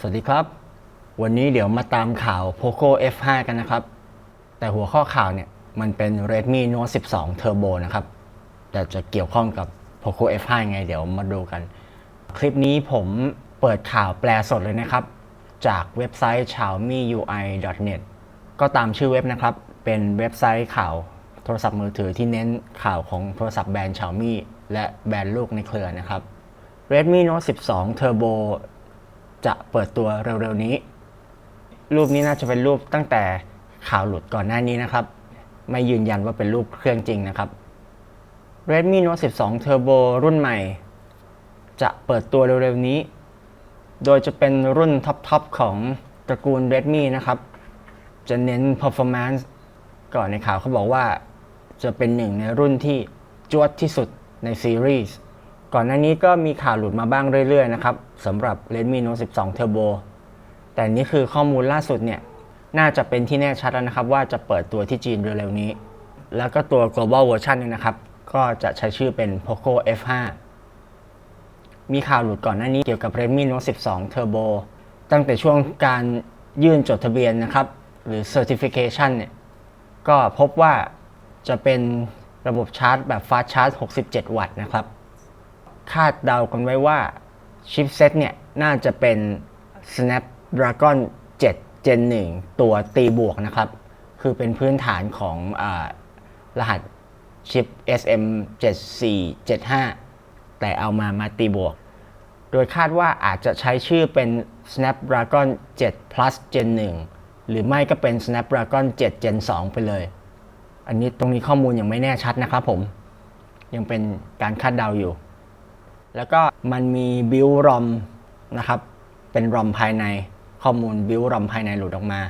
สวัสดีครับ วันนี้เดี๋ยวมาตามข่าว POCO F5 กันนะครับ แต่หัวข้อข่าวเนี่ยมันเป็น Redmi Note 12 Turbo นะครับ แต่จะเกี่ยวข้องกับ POCO F5 ไงเดี๋ยวมาดูกัน คลิปนี้ผมเปิดข่าวแปลสดเลยนะครับ จากเว็บไซต์ xiaomiui.net ก็ตามชื่อเว็บนะครับ เป็นเว็บไซต์ข่าวโทรศัพท์มือถือที่เน้นข่าวของโทรศัพท์แบรนด์ Xiaomi และแบรนด์ลูกในเครือนะครับ Redmi Note 12 Turbo จะเปิดตัวเร็วๆนี้ รูปนี้น่าจะเป็นรูปตั้งแต่ข่าวหลุดก่อนหน้านี้นะครับ ไม่ยืนยันว่าเป็นรูปเครื่องจริงนะครับ Redmi Note 12 Turbo รุ่นใหม่ จะเปิดตัวเร็วๆนี้ โดยจะเป็นรุ่นท็อปๆของตระกูล Redmi นะครับ จะเน้น performance ก่อนในข่าวเขาบอกว่า จะเป็นหนึ่งในรุ่นที่จวดที่สุดในซีรีส์ ก่อนหน้านี้ก็มีข่าวหลุดมาบ้างเรื่อยๆนะครับสำหรับ Redmi Note 12 Turbo แต่นี่คือข้อมูลล่าสุดเนี่ย น่าจะเป็นที่แน่ชัดแล้วนะครับ ว่าจะเปิดตัวที่จีนเร็วๆนี้ แล้วก็ตัว global version เนี่ยนะครับ ก็จะใช้ชื่อเป็น Poco F5 มีข่าวหลุดก่อนหน้านี้เกี่ยวกับ Redmi Note 12 Turbo ตั้งแต่ช่วงการยื่นจดทะเบียนนะครับ หรือ certification เนี่ย ก็พบว่าจะเป็นระบบชาร์จแบบ fast charge 67 วัตต์นะครับ คาดเดากันไว้ว่าชิปเซ็ตเนี่ยน่าจะเป็น Snapdragon 7 Gen 1 ตัวตีบวกนะครับ คือเป็นพื้นฐานของอรหัสชิป SM7475 แต่เอามามาตีบวก โดยคาดว่าอาจจะใช้ชื่อเป็น Snapdragon 7 Plus Gen 1 หรือไม่ก็เป็น Snapdragon 7 Gen 2 ไปเลย อันนี้ตรงนี้ข้อมูลยังไม่แน่ชัดนะครับผม ยังเป็นการคาดเดาอยู่ แล้วก็มันมีบิลรอมนะครับเป็นรอมภายในข้อมูลบิลรอมภายในหลุดออกมา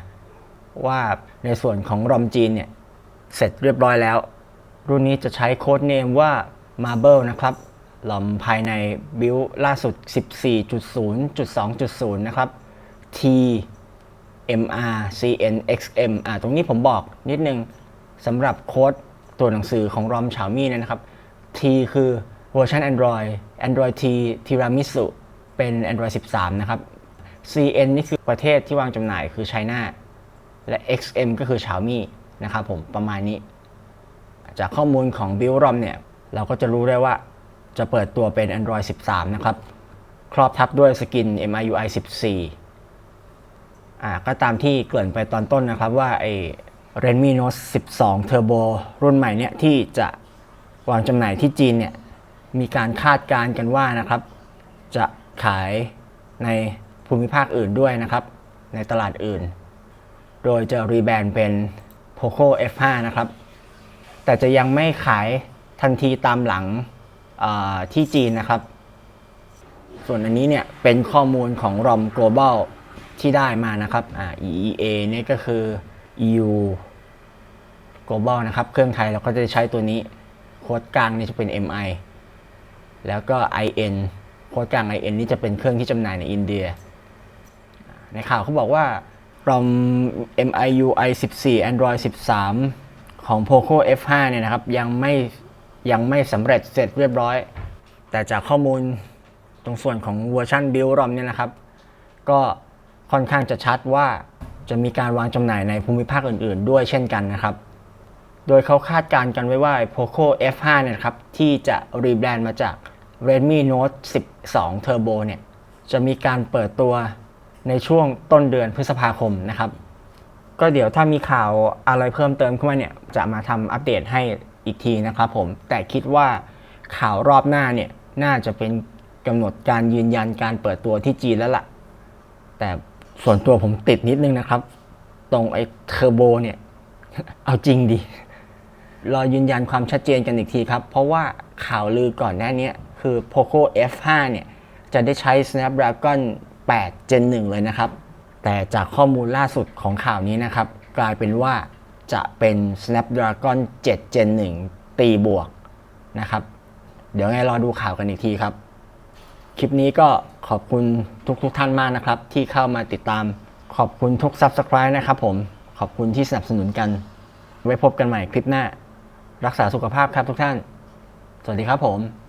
ว่าในส่วนของรอมจีนเนี่ยเสร็จเรียบร้อยแล้ว รุ่นนี้จะใช้โค้ดเนมว่า Marble นะครับรอมภายในบิลล่าสุด 14.0.2.0 นะครับ T MR CN XM อ่าตรงนี้ผมบอกนิดนึงสำหรับโค้ดตัวหนังสือของรอม Xiaomi เนยนะครับ T คือ เวอร์ชัน Android Android T Tiramisu เป็น Android 13 นะครับ CN นี่คือประเทศที่วางจำหน่ายคือ China และ XM ก็คือ Xiaomi นะครับผมประมาณนี้ จากข้อมูลของ b u i l d ROM เนี่ย เราก็จะรู้ได้ว่าจะเปิดตัวเป็น Android 13 นะครับ ครอบทับด้วยสกิน MIUI 14 อ่าก็ตามที่เกริ่นไปตอนต้นนะครับว่าไอ้ Redmi Note 12 Turbo รุ่นใหม่เนี่ย ที่จะวางจำหน่ายที่จีนเนี่ย มีการคาดการณ์กันว่านะครับ จะขายในภูมิภาคอื่นด้วยนะครับ ในตลาดอื่น โดยจะรีแบรนด์เป็น Poco F5 นะครับ แต่จะยังไม่ขายทันทีตามหลังที่จีนนะครับ ส่วนอันนี้เนี่ยเป็นข้อมูลของ ROM Global ที่ได้มานะครับ EEA เนี่ยก็คือ EU Global นะครับ เครื่องไทยเราก็จะใช้ตัวนี้ โค้ดกลางนี่จะเป็น MI แล้วก็ IN โค้ดกลาง IN นี่จะเป็นเครื่องที่จำหน่ายในอินเดีย ในข่าวเขาบอกว่า ROM MIUI 14 Android 13 ของ Poco F5 เนี่ยนะครับ ยังไม่ยังไม่สำเร็จเสร็จเรียบร้อย แต่จากข้อมูลตรงส่วนของเวอร์ชัน Build ROM เนี่ยนะครับ ก็ค่อนข้างจะชัดว่าจะมีการวางจำหน่ายในภูมิภาคอื่น ๆ ด้วยเช่นกันนะครับ โดยเขาคาดการณ์กันไว้ว่า Poco F5 เนี่ยครับที่จะรีแบรนด์มาจาก Redmi Note 12 Turbo เนี่ยจะมีการเปิดตัวในช่วงต้นเดือนพฤษภาคมนะครับ ก็เดี๋ยวถ้ามีข่าวอะไรเพิ่มเติมขึ้นมาเนี่ยจะมาทำอัปเดตให้อีกทีนะครับผมแต่คิดว่าข่าวรอบหน้าเนี่ยน่าจะเป็นกำหนดการยืนยันการเปิดตัวที่จีนแล้วล่ะ แต่ส่วนตัวผมติดนิดนึงนะครับ ตรงไอ้เทอร์โบเนี่ย เอาจริงดิ รอยืนยันความชัดเจนกันอีกทีครับ เพราะว่าข่าวลือก่อนหน้านี้คือ Poco F5 เนี่ย จะได้ใช้ Snapdragon 8 Gen 1 เลยนะครับ แต่จากข้อมูลล่าสุดของข่าวนี้นะครับ กลายเป็นว่าจะเป็น Snapdragon 7 Gen 1 ตีบวกนะครับ เดี๋ยวไงรอดูข่าวกันอีกทีครับ คลิปนี้ก็ขอบคุณทุกทุกท่านมากนะครับ ที่เข้ามาติดตาม ขอบคุณทุก Subscribe นะครับผม ขอบคุณที่สนับสนุนกัน ไว้พบกันใหม่คลิปหน้า รักษาสุขภาพครับทุกท่าน สวัสดีครับผม